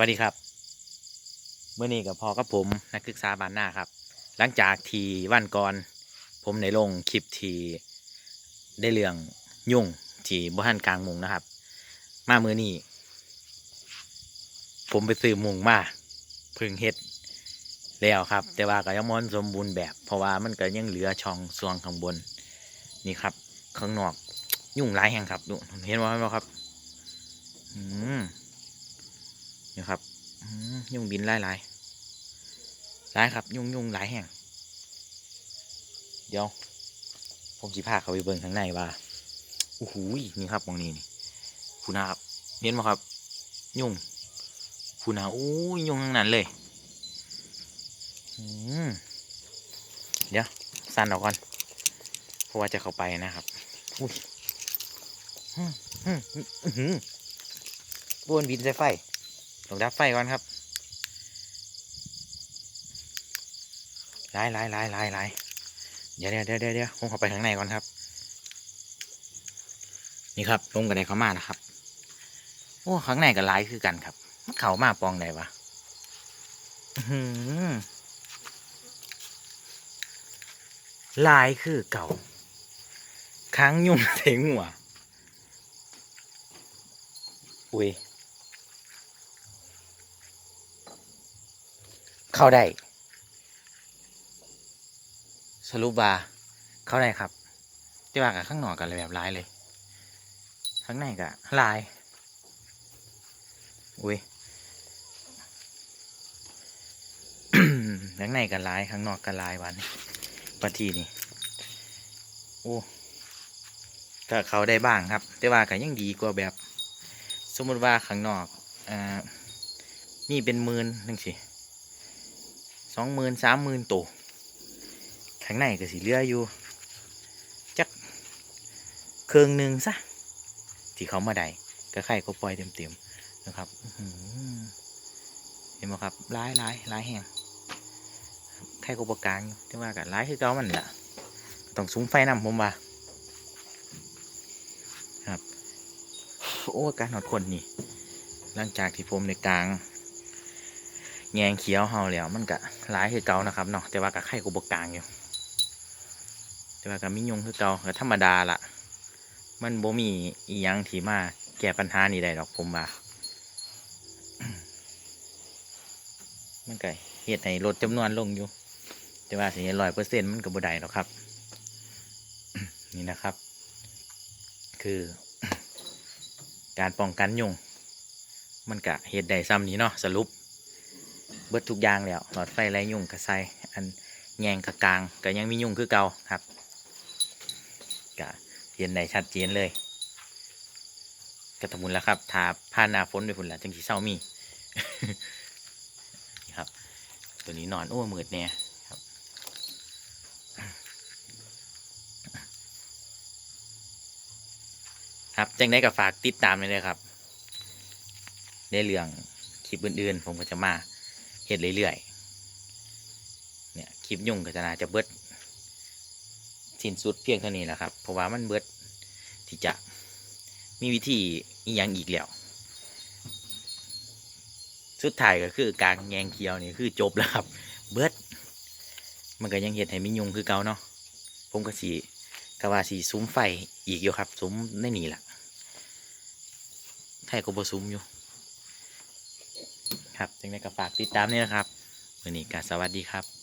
วัสดีครับเมื่อนี้กับพอกับผมนักศึกษาบานหน้าครับ หลังจากทีวันก่อน ผมในลงคลิปทีได้เรื่องยุ่งที่บ้านกลางมุงนะครับ มามือนี้ผมไปซื้อมุงมาพึ่งเฮ็ดแล้วครับ แต่ว่าก็ยังมอนสมบูรณ์แบบ เพราะว่ามันก็ยังเหลือช่องซวงข้างบนนี่ครับ ข้างนอกยุ่งหลายแห่งครับดูเห็นว่าไหมครับ อืม นี่ครับยุงบินหลายหลายหลายครับ ยุงยุงหลายแห่ง เดี๋ยว ผมสิพาเขาไปเบิ่งข้างในว่าโอ้โหยนี่ครับมองนี้นี่พูนาครับเห็นไหมครับ ยุงพูนาโอ้ยยุงทั้งนั้นเลยอืมเดี๋ยวสั่นออกก่อนเพราะว่าจะเข้าไปนะครับอุ้ยอืมอืมอื้อหือบนบินใส่ไฟ ต้องดับไฟก่อนครับไล่ไล่ไล่ไล่ไล่เดี๋ยวเดี๋ยวเดี๋ยวเดี๋ยวเดี๋ยวผมข้าไปข้างในก่อนครับ นี่ครับลงกันไดเข้ามานะครับ โอ้ข้างในก็ไล่คือกันครับมันเข้ามาปองไหนวะลายคือเก่า ค้างยุ่งเสียงหัวอุ้ย เข้าได้ สรุปว่าเข้าได้ครับที่ว่ากับข้างนอกกันเลยแบบร้ายเลย ข้างในก็ลาย อุ้ยข้างในก็ลาย ข้างนอกก็ลายวันปทีนี่โอ้ก็เขาได้บ้างครับ แต่ว่าก็ยังดีกว่าแบบ สมมติว่าข้างนอกอ่ามีเป็นหมื่นนึงสิ สองหมื่นสามหมื่นตัวข้างในก็สิเลืออยู่ จักเครื่องหนึ่งซะที่เขามาได้ก็ไข่ก็ปล่อยเต็มๆนะครับเห็นไหมครับร้ายร้ายร้ายแห้งไข่ก็ประกางอยู่ว่ากันร้ายคือเก่ามันแหละต้องซุ้มไฟนำผมว่าครับ โอ้การหอดคนนี่ หลังจากที่ผมในกลาง แงงเขียวเฮาแล้วมันก็ร้ายคือเก่านะครับเนาะแต่ว่าก็ไข่กูบกลางอยู่ แต่ว่าก็มียุงคือเก่าก็ธรรมดาละมันบ่มีอียังที่มาแก้ปัญหานี้ได้ดอกผมว่ามันก็เฮ็ดให้ลดจำนวนลงอยู่ แต่ว่าสิร้อยเปอร์เซ็นต์มันก็บ่ได้หรอกครับ นี่นะครับ คือ การป้องกันยุงมันก็เฮ็ดได้ซ้ำนี้เนาะสรุป เบิดทุกอย่างแล้วหลอดไฟไรยุ่งกับใสอันแยงกับกลางก็ยังมียุ่งคือเก่าครับก็เห็นได้ชัดเจนเลยกระทำบุญแล้วครับทาผ้าหนาฝนไปพุ่นละจังสีเศร้ามี่ครับ ตัวนี้นอนอ้วมืดเนี่ยครับครับจังได้กับฝากติดตามเลยเลยครับ ในเรื่องคลิปอื่นๆ ผมก็จะมา เห็ดเรื่อยๆ เนี่ยคลิปยุ่งก็จะน่าจะเบิดสิ้นสุดเพียงเท่านี้แหละครับ เพราะว่ามันเบิดที่จะมีวิธีอีกอย่างอีกแล้ว สุดท้ายก็คือการแยงเคียวนี่คือจบแล้วครับ เบิด มันก็ยังเห็ดให้มียุงคือเก่าเนาะ ผมก็สีกว่าสีซุ้มไฟอีกอยู่ครับซุ้มในนี่แหละไทยก็บ่ซุ้มอยู่ ครับจึงได้ก็ฝากติดตามนี่นะครับวันนี้ก็สวัสดีครับ